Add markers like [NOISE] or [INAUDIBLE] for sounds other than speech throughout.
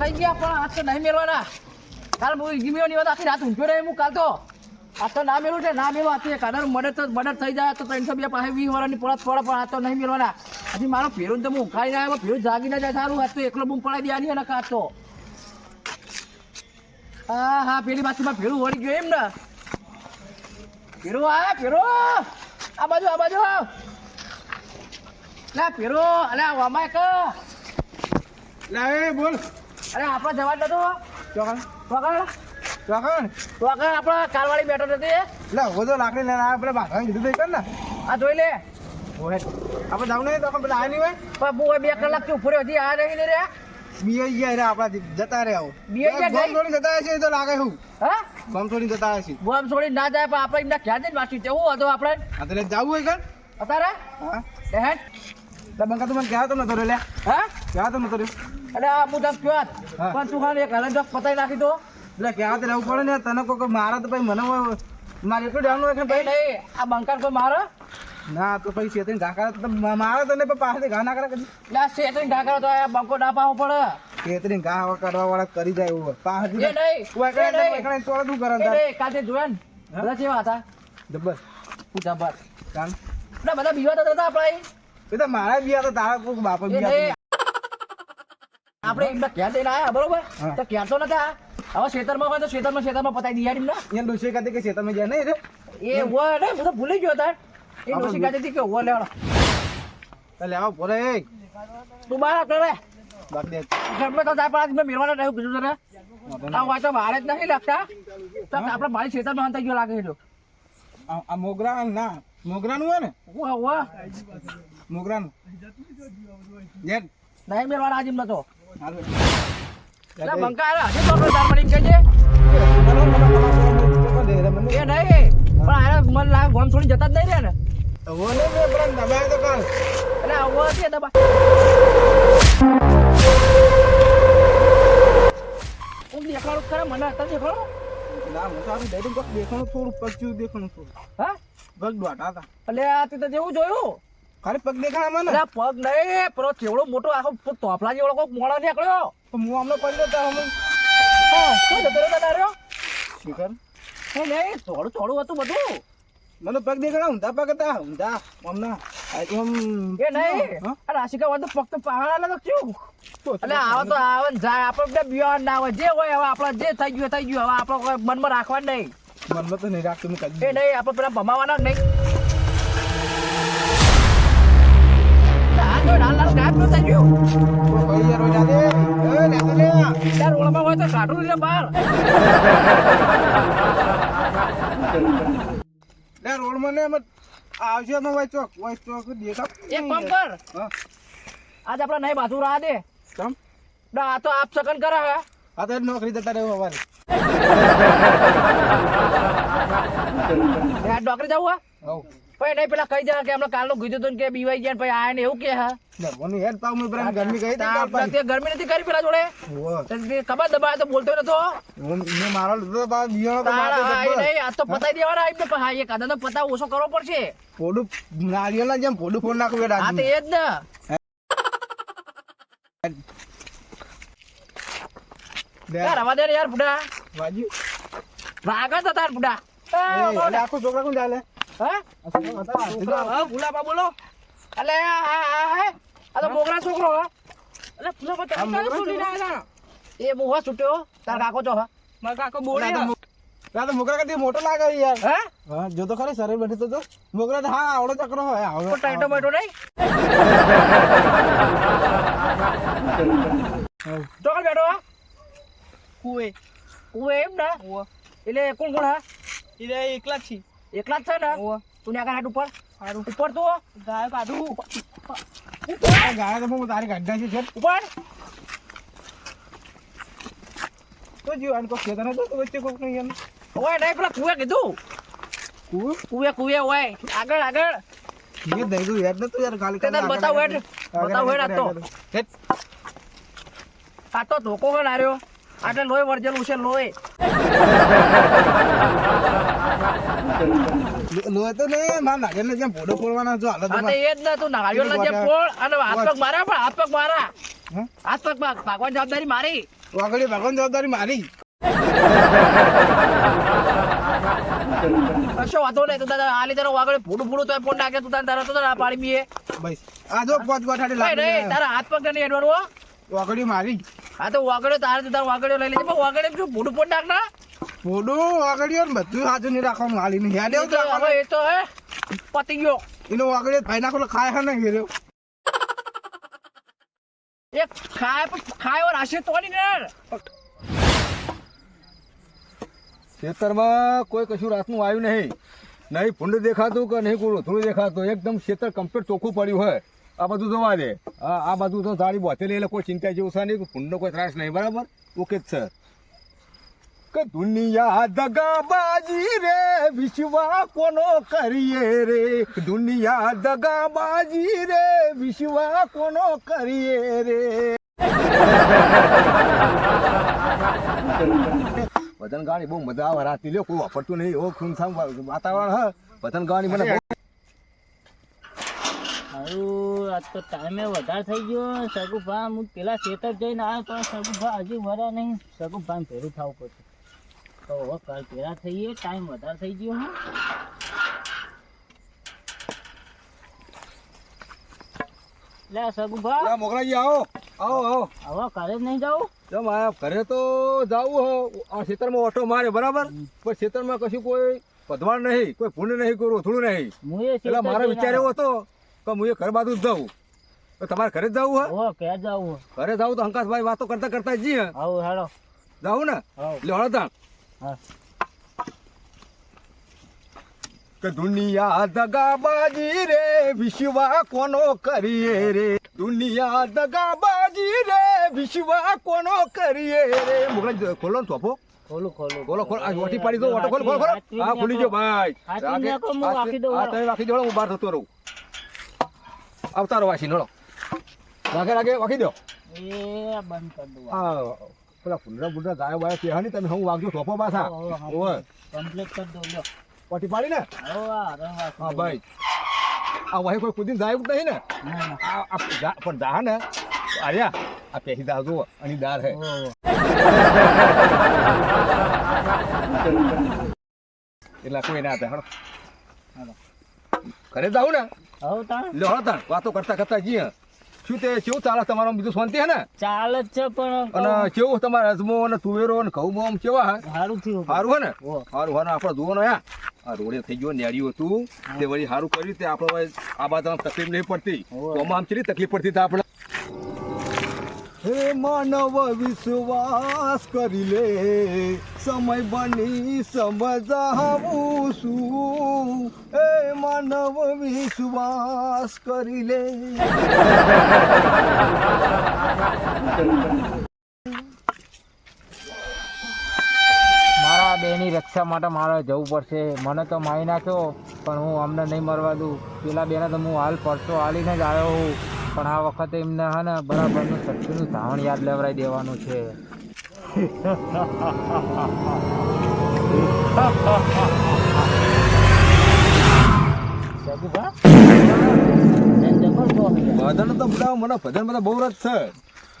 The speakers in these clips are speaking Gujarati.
કહી ગયા પણ આજ તો નહીં મેળવાના. કાલ હું નહીં હોત આખી રાત ઊંઘ્યો રહે હું કાલ તો. આ તો ના મેળવું છે, ના મેળવું. આથી કાદર મદદ તો મદદ થઈ જાય તો ત્રણસો બે પાસે વીસ વર્ષની પરત પડે, પણ આ તો નહીં મેળવાના. હજી મારો ફેરું તો હું ઉખાડી ના આવ્યો ફેરું જાગી ના જાય સારું આજ તો એકલો બૂમ પડાવી દેવાની અને કાચ તો. હા હા, પેલી બાજુમાં ફેરું વળી ગયો એમ ને. ફેરું આ ફેરો આ બાજુ આ બાજુ. ના ફેરો આ વામાય ક. લે બોલ. અરે આપણે જવા દો ચોકણ ચોકડ. ચોકણ વગર આપણે કાલવાળી બેઠો નથી લે હું તો લાકડી લઈને આપણે બાંધવાનું કીધું તો એ કર ને. આ જોઈ લે. આપણે જાવ નહીં તો પેલા આ નહીં હોય. પણ બહુ બે કલાકથી ઉપર હજી આ નહીં ને રે બીઆઈ ગયા રે આપણા જતા રે આવો બીઆઈ ગયા બોમ છોડી જતા છે તો લાગે હું હા? બોમ છોડી જતા હશે બોમ છોડી ના જાય પણ આપણે એમના ક્યાં જઈને છે. હું હતો આપણે? એટલે જવું હોય કર. અત્યારે હા. હેડ. લે બંકા તો મને કહેવા તો નતો રે લે. હા? કહેવા તો કર્યું અરે એટલે આ હું ક્યાં કયો પણ તું ખાલી એક હલન પતાવી પતાઈ નાખી દો. એટલે ક્યાં રહેવું પડે ને? તને કોઈ મારા તો ભાઈ મને મારે એટલું ડાઉન હોય કે ભાઈ? નહીં આ બંકાર કોઈ મારો? ના તો પછી શેતન ઘા તો મારે તને પણ પાસેથી ઘા ના કરે કદી. એટલે આ શેતરી તો આ બંકો ના પાવો પડે. શેતન ઘા કરવા વાળા કરી જાય એવું એ પાસેથી નહીં તું નહીં. એકડે તો શું કરે એ કાતે જોયન જોયા ને? હા? બધા કેવા હતા? જબ્બર. પૂછા જબ્બર. કાન ના બધા બીવા તો હતા આપણે એ તો મારા બિયા તો તારા કોક બાપા એ બિયા. આપણે એમના ક્યાં જઈને આયા બરોબર? તો ક્યાં તો નતા. હવે ખેતરમાં હોય તો ખેતરમાં ખેતરમાં પતાવી દઈએ એમને અહીંયા ડોશી કહેતી કે શેતરમાં જાય નહીં રે. એ હોય ને હું તો ભૂલી ગયો તાર. એ ડોસી કાઢી કે હોય લેવાનો લેવા તું બહાર કરે બાકી ઘરમાં તો જાય પણ મેળવાના રહ્યું કીધું તને. આ નહીં. મારે જ નથી લાગતા તો આપણે મારી ખેતરમાં હંતાઈ ગયો લાગે છે. આ મોગરા ના. મોગરાનું હોય ને? હું વાહ મોગરાનું નહીં મેળવાના આજે એમને તો. એટલે બંકા હજી તો આપણે તાર મળી કહેજે રે એ નહીં પણ આને મન લાગે ગોમ છોડી જતા જ નહીં રે ને. વો ને મે પણ દબાય તો કાલ એટલે આવો છે દબા. હું દેખાડું ખરા? મને હતા દેખાડો. ના હું? ડેડિંગ કોક દેખાણું થોડું જેવું દેખાણું થોડું હા પગ દોટા હતા. એટલે આ તે તો જેવું જોયું. ખાલી પગ દેખાણા મને એટલે પગ નહીં પેલો કેવડો મોટો આખો તોફલા જેવડો કોક મોડા નીકળ્યો. તો હું હમણાં પડી જતા હમણાં હા શું જતો રહ્યો તાર્યો શિખર નહીં નહીં થોડું થોડું હતું બધું. મને પગ દેખાણા ઊંધા પગ હતા ઊંધા આ એમ એ નહીં હા? આ રાશિકા વાળો તો પગ તો પહાડ તો શું એટલે આવે તો આવે ને જાય આપણે બધા બિયાણ ના હોય જે હોય હવે આપણે જે થઈ ગયું થઈ ગયું હવે આપણે કોઈ મનમાં રાખવા નહીં. મનમાં તો નહીં રાખતું એ નહીં આપણે પેલા ભમાવાના નહીં. આવશે તો વાય ચોક વાય ચોક દેખા એક કામ કર. હા. આજ આપણે નહીં બાજુ રાહ દે. ના આ તો આપ સકન કરે હે. તો નોકરી જતા રહ્યો હવારે આ ડોકરી જવું હા? પછી નહીં પેલા કહી દેવા કે હમણાં કાલનું કીધું હતું કે બીવાઈ ગયા પછી આયા ને એવું કે હા? મને હેડ પાવ મે બ્રાન્ડ ગરમી ગઈ તા હતી આપણે તે ગરમી નથી કરી પેલા જોડે? ઓ ખબર દબાય તો બોલતો નતો મે મારો લીધો બા બિયાણો તો તારા મારતો હા, એ જબ્બર. નહીં આ તો પતાઈ દેવાના એમને પણ હા એ કાદા તો પતાવ ઓછો કરવો પડશે. ફોડું નારિયેળના જેમ ફોડું ફોડ નાખવું યાર હા તો એ જ ને. યાર રવા દે ને યાર બુડા વાજી. તો તાર બુડા. આખું છોકરા કોણ ચાલે? હા? ભૂલા બા બોલો. અલે આ તો મોગરા છોકરો હા. અલે ભૂલા બા લઈને આયા હતા? એ મોહ છૂટ્યો તાર કાકો જો હા. મારા કાકો આ તો તો મોગરા કદી મોટો લાગે યાર. હે? હા જો તો ખરી શરીર બેઠી તો જો. મોગરા હા આવડો ચક્રો હોય આવડો. [LAUGHS] તો ટાઈટો મેટો નહીં? હવ. બેઠો કુએ. કુએ એમ ને? એટલે કોણ કોણ હા? એટલે એકલા જ છી એકલા જ છે ને? તું ને આગળ ઉપર. ઉપર તો ગાય કાઢું. ઉપર. ગાય તો હું તારી ગાડી નાખી છે. ઉપર. તો જીવ આને કોઈ ખેતર હતો તો વચ્ચે કોક નહીં એમ. ઓય નહીં પેલા કુવે કીધું. કુવે? કુવે કુવે ઓય. આગળ આગળ. એ દઈ ગયું યાર નતું યાર ગાલી તે તને બતાવ હેડ. બતાવ હેડ तो હેડ. આ તો ધોકો હે નાર્યો આટલે લોહી વરજેલું છે લોહી. લોહી તો નહીં મારા નાગેલને જેમ ભોડો ફોડવાના જો હાલત હા એ જ ને તું નાળિયેરના જે ફોડ અને હાથ મારા પણ હાથ મારા. હે? હાથ પગ ભાગ- ભાગવાની જવાબદારી મારી. વાગડી ભગવાન જવાબદારી મારી. કશો વાંધો નહીં તું તારા આ લીધે વાગડે ફૂડું ફૂડું તો ફોન નાખે તું તારા તરત જ ના પાડી બીએ બસ. આ જો પોચ ગોઠાડી નહીં તારા હાથ પગ નહીં હો. મારી. હા તો વાગડે તારે તો તાર વાગડે લઈ લેજે. પણ વાગડે જો ફૂડું ફોડ નાખ ના ફોડું વાગડીઓ ને બધું સાચું નહીં રાખવાનું હાલી નહીં હેડે એ તો હવે એ તો હે પતી ગયો. એનો વાગડી ભાઈ નાખો ખાય હા ને ઘેર્યો એ ખાય પણ ખાય એવો રાશિ તોડી ને ખેતરમાં કોઈ કશું રાતનું આવ્યું નહીં. નહીં ભૂંડ દેખાતું કે નહીં કોઈ થોડું દેખાતું. એકદમ ખેતર કમ્પ્લીટ ચોખ્ખું પડ્યું હોય. આ બધું જોવા દે. આ બધું તો તારી બોતેલી એટલે કોઈ ચિંતા જેવું છે નહીં ફૂંડનો કોઈ ત્રાસ નહીં, બરાબર? ઓકે જ સર કે દુનિયા દગાબાજી રે, વિશ્વા કોનો કરીએ રે? દુનિયા દગાબાજી રે, વિશ્વા કોનો કરીએ રે? વતન ગાડી બહુ મજા આવે, રાતી લ્યો, કોઈ વાપરતું નહીં એવો ખૂનસામ વાતાવરણ, હ. વતન ગાડી મને હારું આજ તો ટાઈમે વધારે થઈ ગયો. સગુભા હું પેલા ખેતર જઈને આવ્યો તો સગુભા હજી વરા નહીં. સગુભા ભેરું થવું પડશે. તો હવે કાલ ભેરા થઈએ ટાઈમ વધારે થઈ ગયો હા. લે સગુભા. લા, આવો આવો આવો. હવે ઘરે જ નહીં જાવ આયા ઘરે તો જાવું હો. આ ખેતરમાં ઓટો મારે બરાબર? પણ ખેતરમાં કશું કોઈ પધવાણ નહીં કોઈ પુણ્ય નહીં કોઈ રોથડું નહીં. એટલે મારો વિચાર એવો હતો કે હું એ ઘર બાજુ જ જાઉં. તો તમારે ઘરે જ જવું હે? ક્યાં જાવું ઘરે જવું તો હંકાસભાઈ વાતો કરતા કરતા જી હે. આવું હેડો. જાવું ને? લે હળો તાણ કે દુનિયા દગાબાજી રે વિશ્વા કોનો કરીએ રે? દુનિયા દગાબાજી રે વિશ્વા કોનો કરીએ રે? મોગરાજી ખોલો ને ચોપો ખોલું ખોલું. ખોલો ખોલો. આ ઓટી પાડી દો ઓટો ખોલો ખોલો ખોલો. હા ખુલી જો ભાઈ. હા તમે રાખી દો હું બહાર થતો રહું. અવતારો વાસી નળો રાખે રાખે વાગી દો. એ બંધ કરી પેલા ફૂંડરા ફૂંડરા ગાયો બાયો પહેવા નહીં? તમે હું વાગજો ટોપો પાછા? ઓય. કમ્પ્લીટ કરી દો લો ઓટી પાડી ને હા ભાઈ. આ વાહી કોઈ કુદીને જાય જ નહીં ને? જા- પણ દા ને? આર્યા આ પેહી દાવ જુઓ અને દાર હે. [LAUGHS] એટલે કોઈ ના થાય હળો ઘરે જાવ ને? હવે તાણ? લે હળો તાણ વાતો કરતા કરતા જી શું તે કેવું ચાલે તમારો બીજું શાંતિ હે ને? ચાલે જ છે પણ અને કેવું તમારે અજમો અને તુવેરો અને ઘઉં કેવા હે? સારું થયું સારું હે ને? સારું હે ને આપણે જોવાનો યા આ રોડે થઈ ગયો નેડિયું હતું તે વળી સારું કર્યું તે આપણે આ બાદ તકલીફ નહીં પડતી. તો આમ તકલીફ પડતી આપણે? હે માનવ વિશ્વાસ કરી લે. સમય બની સમજાવું છું. હે માનવ વિશ્વાસ કરી લે. મારા બેની રક્ષા માટે મારે જવું પડશે. મને તો મારી નાખ્યો પણ હું અમને નહીં મરવા દઉં. પેલા બેને તો હું હાલ પરસો હાલીને જ આવ્યો હું. પણ આ વખતે એમને હા ને બરાબરનું શક્તિનું ધાવણ યાદ લેવડાવી દેવાનું છે. ભજન તો બધા મને ભજન બધા બહુ રસ છે.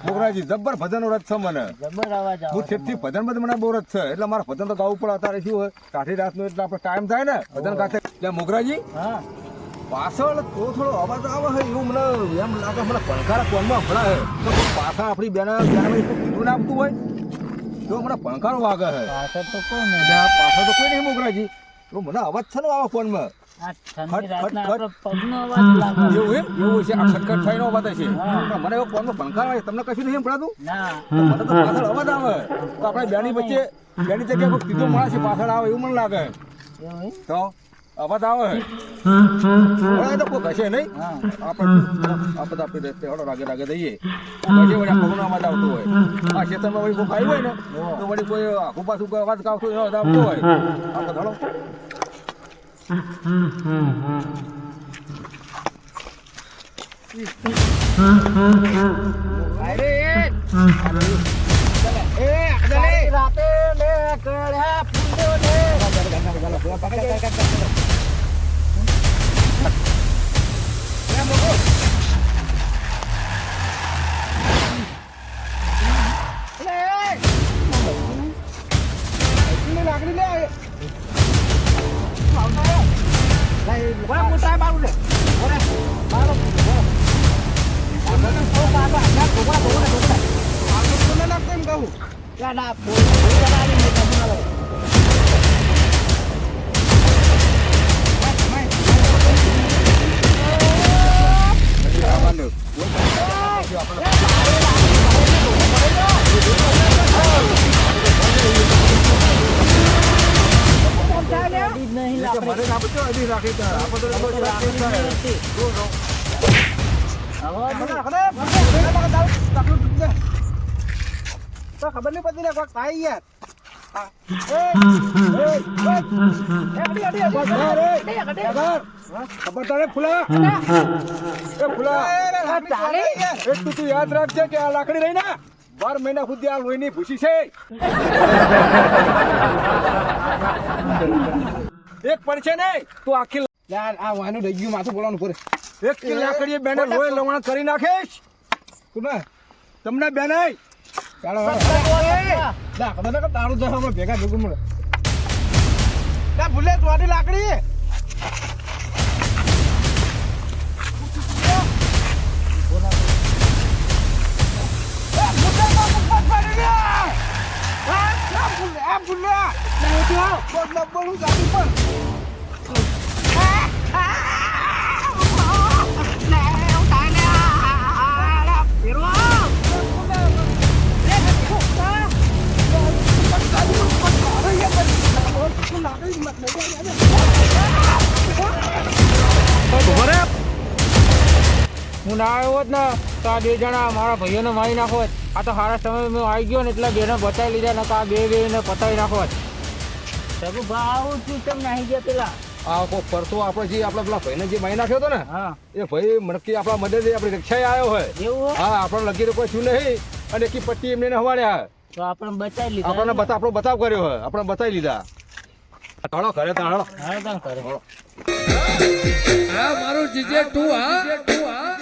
મોગરાજી જબ્બર ભજન રસ છે મને. અવાજ હું ભજન બધું મને બહુ રસ છે. એટલે મારે ભજન તો ગાવું પડે અત્યારે શું હોય? કાઠી રાતનું એટલે આપણે ટાઈમ થાય ને ભજન ગાતે એટલે મોગરાજી. હા. પાછળ થોડો થોડો અવાજ આવે છે એવું મને એમ લાગે મને પંખા કોનમાં ભળાય તો પાછા આપણી બેન બેન કીધું ના આપતું હોય? તો મને પંખારો વાગે છે પાછળ તો કોઈ નહીં. પાછળ તો કોઈ નહીં મોગરાજી તો મને અવાજ છે ને આવે ફોનમાં આપણો બેની વચ્ચે બેની જગ્યાએ કીધું માણસ છે પાછળ આવે એવું મને લાગે. તો અવાજ આવે હે તો કોઈ કશે નહીં આપણે આપણે આપણે રસ્તે હળો રાગે રાગે દઈએ પછી વળી આ અવાજ આવતો હોય આ ખેતરમાં વળી કોઈ આવ્યું હોય ને તો વળી કોઈ આખું પાછું કોઈ અવાજ આવતો હોય આવતો હોય આપણે ધડો રાતે ને કર્યા ફૂલો ને કહું ના ના બોલ બોલ જરા ની તમને મારો ગાડી જ નહીં કે મને ના બચ્યો હજી રાખી તાર આપણે તો બધું રાખી તાર. ખબર નહીં પડતી ને કોક થાય યાર ખબર તારે ફૂલા એ ફૂલા એક તું તું યાદ રાખજે કે આ લાકડી રહી ને બાર મહિના સુધી આ લોહીની ભૂસી છે એક પડશે નહીં તું આખી યાર આ વાનું રહી ગયું માથું બોલવાનું પૂરે એક કિલ લાકડીએ બેને લોહી લવણ કરી નાખીશ તું ને તમને બેન ચાલો ના ખબર ના તારું તો હમણાં ભેગા ભેગું મળે. ત્યાં ભૂલે તું લાકડી હું ના આવ્યો હોત ને તો આ બે જણા મારા ભાઈઓને મારી નાખો આ તો સારા સમય મેં આવી ગયો ને એટલે બેને બચાવી લીધા ને આ બે બે ને પતાવી નાખો હોત. સગુભા છું કેમ નાહી ગયા પેલા? આ પરસો આપણે જે આપણા પેલા ભાઈને જે મારી નાખ્યો હતો ને એ ભાઈ મનકી આપણા મદદ આપણી રિક્ષાએ આવ્યો હોય. એવું હા આપણે લગી કોઈ છું નહીં અને એકી પટ્ટી એમને હવાડ્યા. તો આપણે બચાવી લીધા આપણને બતા આપણો બતાવ કર્યો હોય આપણે બતાવી લીધા. હળો ઘરે તો હળો હળો મારું જીજે ટુ હા. ટુ હા